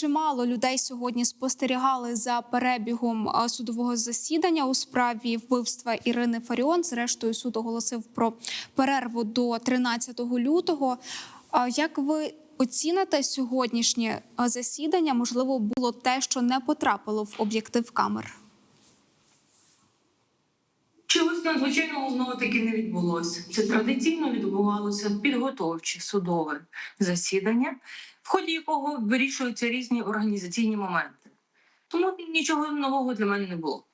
чимало людей сьогодні спостерігали за перебігом судового засідання у справі вбивства Ірини Фаріон. Зрештою, суд оголосив про перерву до 13 лютого. Як ви оціните сьогоднішнє засідання? Можливо, було те, що не потрапило в об'єктив камер. Чогось надзвичайного знову таки не відбулося. Це традиційно відбувалося підготовче судове засідання, в ході якого вирішуються різні організаційні моменти. Тому нічого нового для мене не було.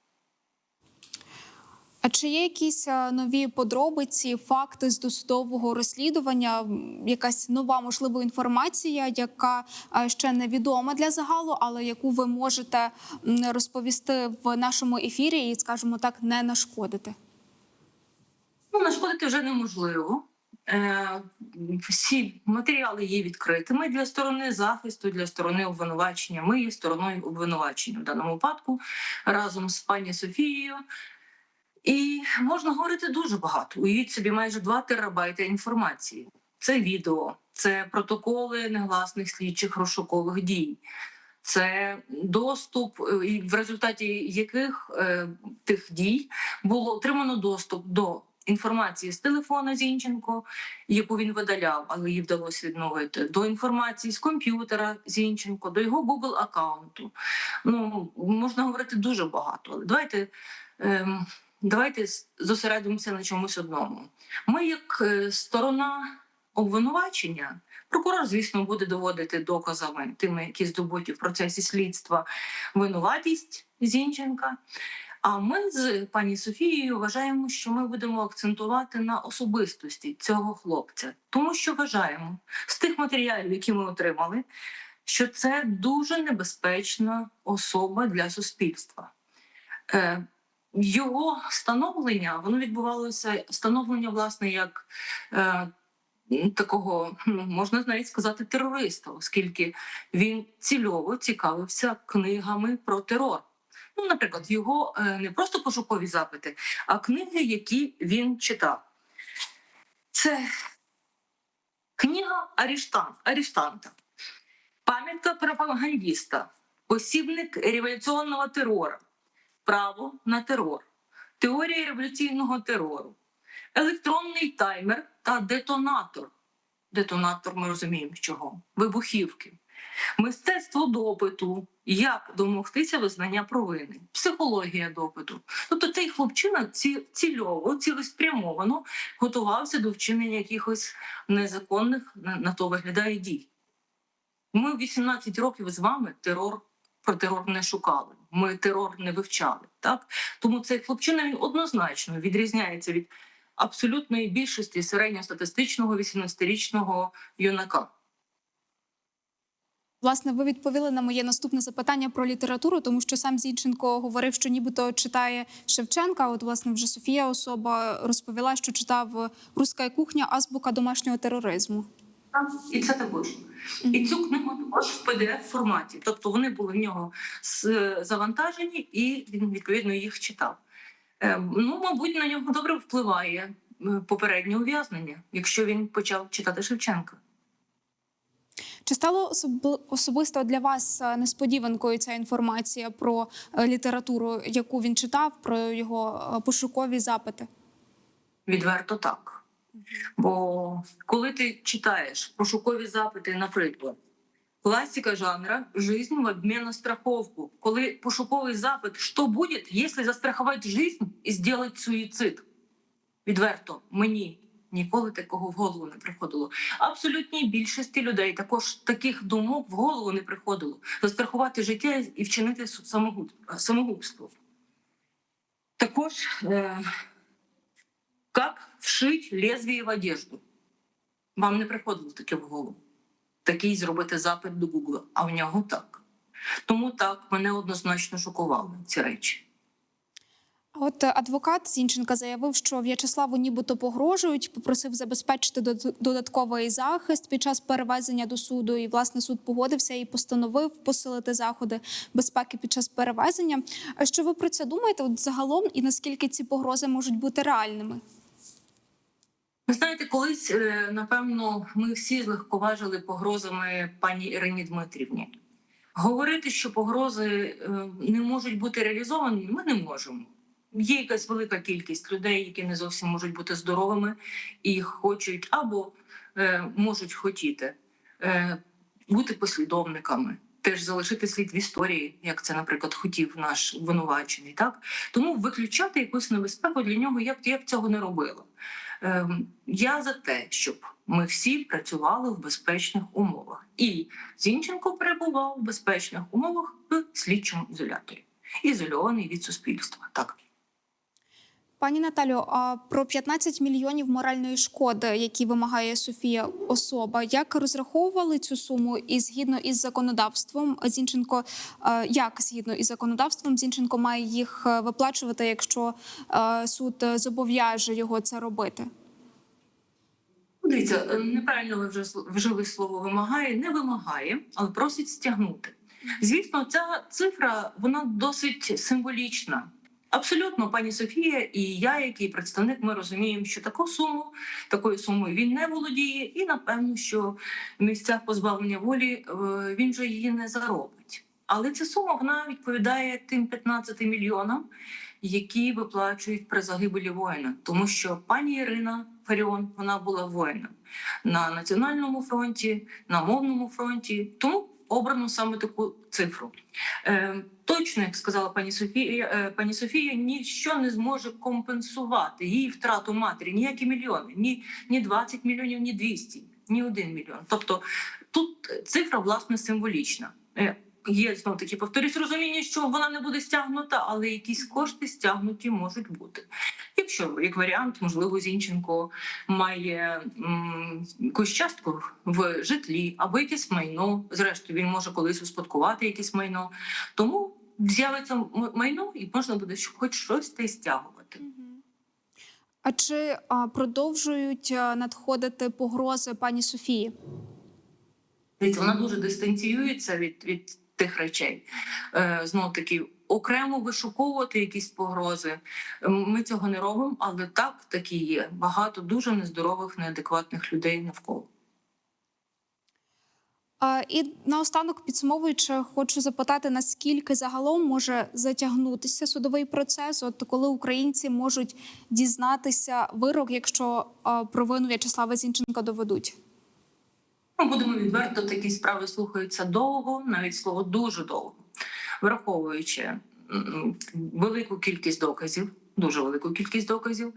А чи є якісь е, нові подробиці, факти з досудового розслідування, якась нова можливо інформація, яка е, ще невідома для загалу, але яку ви можете розповісти в нашому ефірі і, скажімо так, не нашкодити? Ну, нашкодити вже неможливо. Е, всі матеріали є відкритими для сторони захисту, для сторони обвинувачення. Ми є стороною обвинувачення в даному випадку разом з пані Софією. І можна говорити дуже багато. Уявіть собі майже 2 терабайти інформації. Це відео, це протоколи негласних слідчих розшукових дій. Це доступ, в результаті яких е, тих дій було отримано доступ до інформації з телефона Зінченко, яку він видаляв, але їй вдалося відновити, до інформації з комп'ютера Зінченко, до його Google аккаунту. Ну можна говорити дуже багато. Але давайте, ем, давайте зосередимося на чомусь одному. Ми, як е, сторона обвинувачення, прокурор, звісно, буде доводити доказами тими, які здобуті в процесі слідства винуватість Зінченка. А ми з пані Софією вважаємо, що ми будемо акцентувати на особистості цього хлопця, тому що вважаємо з тих матеріалів, які ми отримали, що це дуже небезпечна особа для суспільства. Е, його становлення воно відбувалося становлення, власне, як е, такого, ну, можна навіть сказати, терориста, оскільки він цільово цікавився книгами про терор. Ну, наприклад, його е, не просто пошукові запити, а книги, які він читав. Це книга Аріштан, Аріштанта, пам'ятка пропагандиста, посібник революційного терору, право на терор, теорія революційного терору, електронний таймер та детонатор. Детонатор ми розуміємо, чого вибухівки. Мистецтво допиту, як домогтися визнання провини, психологія допиту. Тобто цей хлопчина цільово, цілеспрямовано готувався до вчинення якихось незаконних на, то виглядає дій. Ми 18 років з вами терор про терор не шукали. Ми терор не вивчали. Так тому цей хлопчина він однозначно відрізняється від абсолютної більшості середньостатистичного 18-річного юнака. Власне, ви відповіли на моє наступне запитання про літературу, тому що сам Зінченко говорив, що нібито читає Шевченка. От, власне, вже Софія особа розповіла, що читав Руська кухня, азбука домашнього тероризму. Так, І це також. І цю книгу також в pdf форматі. Тобто вони були в нього завантажені, і він відповідно їх читав. Е, Ну, мабуть, на нього добре впливає попереднє ув'язнення, якщо він почав читати Шевченка. Чи стало особисто для вас е, несподіванкою ця інформація про е, літературу, яку він читав, про його е, пошукові запити? Відверто так. Бо коли ти читаєш пошукові запити, наприклад, класика жанра «Жизнь в обмен на страховку», коли пошуковий запит «Що буде, якщо застрахувати жизнь і зробити суїцид?» Відверто, мені ніколи такого в голову не приходило. Абсолютній більшості людей також таких думок в голову не приходило. Застрахувати життя і вчинити самогубство. Також е, як вшить лезвіє в одежду. Вам не приходило таке в голову. Такий зробити запит до Гугла, а в нього так. Тому так мене однозначно шокували ці речі. От е, адвокат Зінченка заявив, що В'ячеславу нібито погрожують, попросив забезпечити додатковий захист під час перевезення до суду. І власне суд погодився і постановив посилити заходи безпеки під час перевезення. А що ви про це думаєте? От загалом і наскільки ці погрози можуть бути реальними? Ви знаєте, колись, е, напевно, ми всі злегковажили погрозами пані Ірині Дмитрівні. Говорити, що погрози е, не можуть бути реалізовані, ми не можемо. Є якась велика кількість людей, які не зовсім можуть бути здоровими і хочуть або е, можуть хотіти е, бути послідовниками, теж залишити слід в історії, як це, наприклад, хотів наш обвинувачений. Так тому виключати якусь небезпеку для нього я б я б цього не робила. Ем, я за те, щоб ми всі працювали в безпечних умовах, і Зінченко перебував в безпечних умовах в слідчому ізоляторі, ізольований від суспільства. Так. Пані Наталю, а про 15 мільйонів моральної шкоди, які вимагає Софія особа, як розраховували цю суму і згідно із законодавством Зінченко, е, як згідно із законодавством Зінченко має їх е, виплачувати, якщо е, суд зобов'яже його це робити? Дивіться, неправильно ви вже вжили слово вимагає, не вимагає, але просить стягнути. Звісно, ця цифра вона досить символічна. Абсолютно, пані Софія і я, який представник, ми розуміємо, що таку суму, такою сумою він не володіє, і напевно, що в місцях позбавлення волі е, він вже її не заробить. Але ця сума вона відповідає тим 15 мільйонам, які виплачують при загибелі воїна, тому що пані Ірина Фаріон вона була воїном на національному фронті, на мовному фронті. Тому обрано саме таку цифру. Е, точно, як сказала пані Софія, е, пані Софія, ніщо не зможе компенсувати її втрату матері, ніякі мільйони, ні, ні 20 мільйонів, ні 200, ні 1 мільйон. Тобто тут цифра власне символічна. Е, Є знов таки повторюсь розуміння, що вона не буде стягнута, але якісь кошти стягнуті можуть бути. Якщо як варіант, можливо, Зінченко має м, якусь частку в житлі або якесь майно. Зрештою, він може колись успадкувати якесь майно. Тому з'явиться майно, і можна буде хоч щось та й стягувати. А чи а, продовжують а, надходити погрози пані Софії? Вона дуже дистанціюється від, від тих речей. Е, Знов таки, окремо вишуковувати якісь погрози. Ми цього не робимо, але так такі є. Багато дуже нездорових, неадекватних людей навколо. І наостанок підсумовуючи, хочу запитати, наскільки загалом може затягнутися судовий процес, от коли українці можуть дізнатися вирок, якщо провину В'ячеслава Зінченка доведуть. Ну, будемо відверто, такі справи слухаються довго, навіть слово дуже довго, враховуючи велику кількість доказів, дуже велику кількість доказів,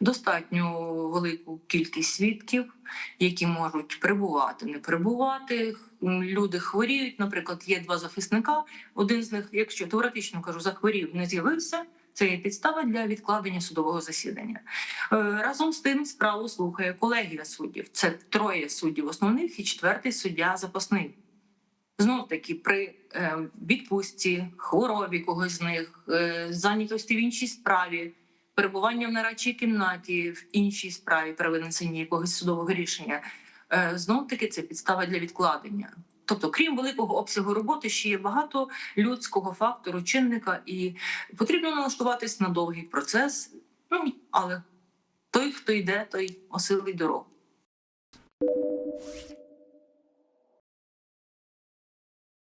достатньо велику кількість свідків, які можуть прибувати, не прибувати. Люди хворіють. Наприклад, є два захисника. Один з них, якщо теоретично кажу, захворів, не з'явився. Це є підстава для відкладення судового засідання. Е, Разом з тим справу слухає колегія суддів. Це троє суддів основних і четвертий суддя запасний. Знов таки, при е, відпустці, хворобі когось з них, е, зайнятості в іншій справі, перебування в нарадчій кімнаті в іншій справі при винесенні якогось судового рішення. Е, знов таки це підстава для відкладення. Тобто, крім великого обсягу роботи, ще є багато людського фактору, чинника, і потрібно налаштуватись на довгий процес. Ну але той, хто йде, той осилить дорогу.